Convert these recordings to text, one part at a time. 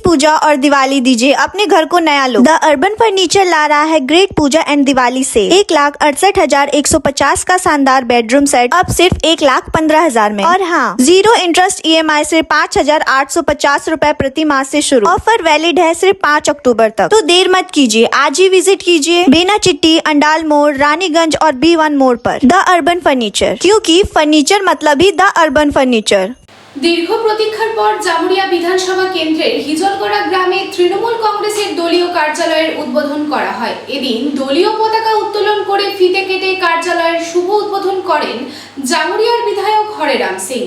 पूजा और दिवाली दीजिए। अपने घर को नया लुक द अर्बन फर्नीचर ला रहा है ग्रेट पूजा एंड दिवाली से। एक लाख अड़सठ हज़ार एक सौ पचास का शानदार बेडरूम सेट अब सिर्फ़ एक लाख पंद्रह हज़ार में। और हाँ zero interest E M I सिर्फ़ पाँच हज़ार आठ सौ पचास रूपए प्रति माह से शुरू। ऑफ़र वैलिड है सिर्फ़ पाँच अक्टूबर तक। तो देर मत कीजिए, आज ही विज़िट कीजिए। बेना चिट्टी, अंडाल मोड़, रानीगंज और बी वन मोड़ पर। द अर्बन फर्नीचर क्योंकि फर्नीचर मतलब ही द अर्बन फर्नीचर দীর্ঘ প্রতীক্ষার পর জামুরিয়া বিধানসভা কেন্দ্রের হিজলগড়া গ্রামে তৃণমূল কংগ্রেসের দলীয় কার্যালয়ের উদ্বোধন করা হয়। এদিন দলীয় পতাকা উত্তোলন করে ফিতে কেটে কার্যালয়ের শুভ উদ্বোধন করেন জামুরিয়ার বিধায়ক হরেরাম সিং।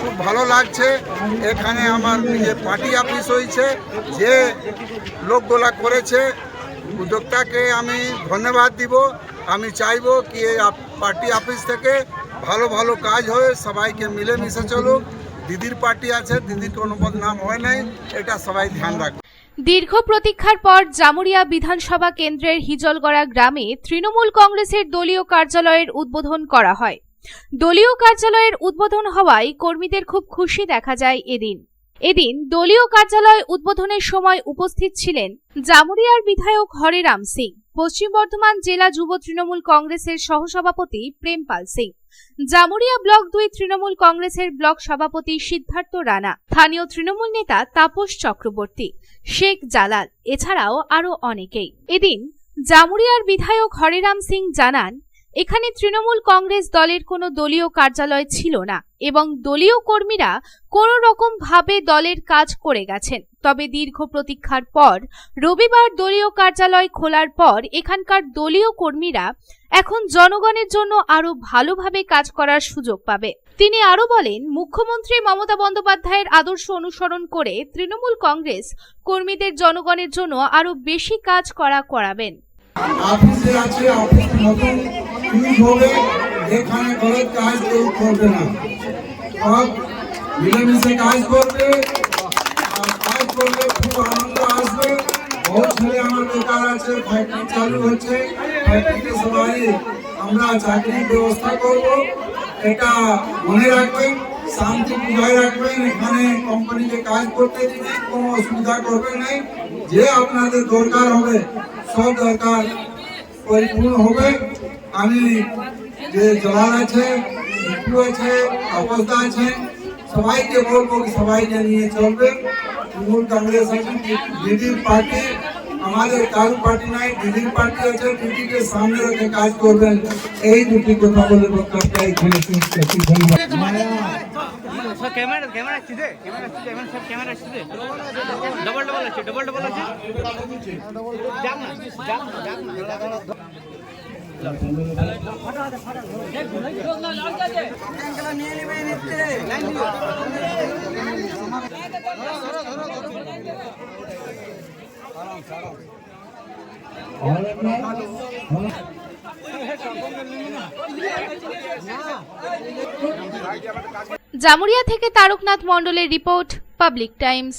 খুব ভালো লাগছে। এখানে আমার নিজের পার্টি অফিস হয়েছে, যে লোকগুলা করেছে, উদ্যোক্তাকে আমি ধন্যবাদ দিব। আমি চাইব কি পার্টি অফিস থেকে ভালো ভালো কাজ হয়ে সবাইকে মিলেমিশে চলুক। দিদির পার্টি আছে, দিদির কোনো বদনাম হয় নাই, এটা সবাই ধ্যান রাখবে দীর্ঘ প্রতীক্ষার পর জামুরিয়া বিধানসভা কেন্দ্রের হিজলগড়া গ্রামে তৃণমূল কংগ্রেসের দলীয় কার্যালয়ের উদ্বোধন করা হয়। দলীয় কার্যালয়ের উদ্বোধন হওয়ায় কর্মীদের খুব খুশি দেখা যায় এদিন। এদিন দলীয় কার্যালয় উদ্বোধনের সময় উপস্থিত ছিলেন জামুরিয়ার বিধায়ক হরেরাম সিং, পশ্চিম বর্ধমান জেলা যুব তৃণমূল কংগ্রেসের সহসভাপতি প্রেমপাল সিং, জামুরিয়া ব্লক দুই তৃণমূল কংগ্রেসের ব্লক সভাপতি সিদ্ধার্থ রানা, স্থানীয় তৃণমূল নেতা তাপস চক্রবর্তী, শেখ জালাল, এছাড়াও আরও অনেকেই। এদিন জামুরিয়ার বিধায়ক হরেরাম সিং জানান এখানে তৃণমূল কংগ্রেস দলের কোনো দলীয় কার্যালয় ছিল না, এবং দলীয় কর্মীরা কোনো রকম ভাবে দলের কাজ করে গেছেন। তবে দীর্ঘ প্রতীক্ষার পর, রবিবার দলীয় কার্যালয় খোলার পর এখানকার দলীয় কর্মীরা এখন জনগণের জন্য আরও ভালোভাবে কাজ করার সুযোগ পাবে। তিনি আরও বলেন, মুখ্যমন্ত্রী মমতা বন্দ্যোপাধ্যায়ের আদর্শ অনুসরণ করে তৃণমূল কংগ্রেস কর্মীদের জনগণের জন্য আরও বেশি কাজ করা করাবেন। অফিসে আছে ইউজ হবে, এখানে গলত কাজ কেউ করবে না। সব মিলেমিশে কাজ করবে, আর কাজ করলে খুব আনন্দ আসবে। বহু ছেলে আমার বেকার আছে ফ্যাক্টরি চালু হচ্ছে। ফ্যাক্টরিতে সবাই, আমরা চাকরির ব্যবস্থা করব। এটা মনে রাখবেন, শান্তি বজায় রাখবেন। এখানে কোম্পানিকে কাজ করতে দিবেন কোনো অসুবিধা করবে নাই। যে আপনাদের দরকার হবে, সব দরকার। পরিপূর্ণ হবে। আমি যে জলাল আছে মিঠু আছে অবস্থা আছে সবাইকে বলব সবাইকে নিয়ে চলবে। তৃণমূল কংগ্রেস আছে দিদির পার্টি আমাদের কারু পার্টি নাই দিদির পার্টি আছে দিদিকে সামনে রেখে কাজ করবেন। এই দুটি কথা বলে বক্তব্য এখানে শেষ করছি। ধন্যবাদ। সব ক্যামেরা ক্যামেরা আসছে ক্যামেরা আসছে ক্যামেরা সব ক্যামেরা আসছে ডবল ডবল আছে। ডবল ডবল আছে না যাক না যাক না। জামুরিয়া থেকে তারকনাথ মণ্ডলের রিপোর্ট পাবলিক টাইমস।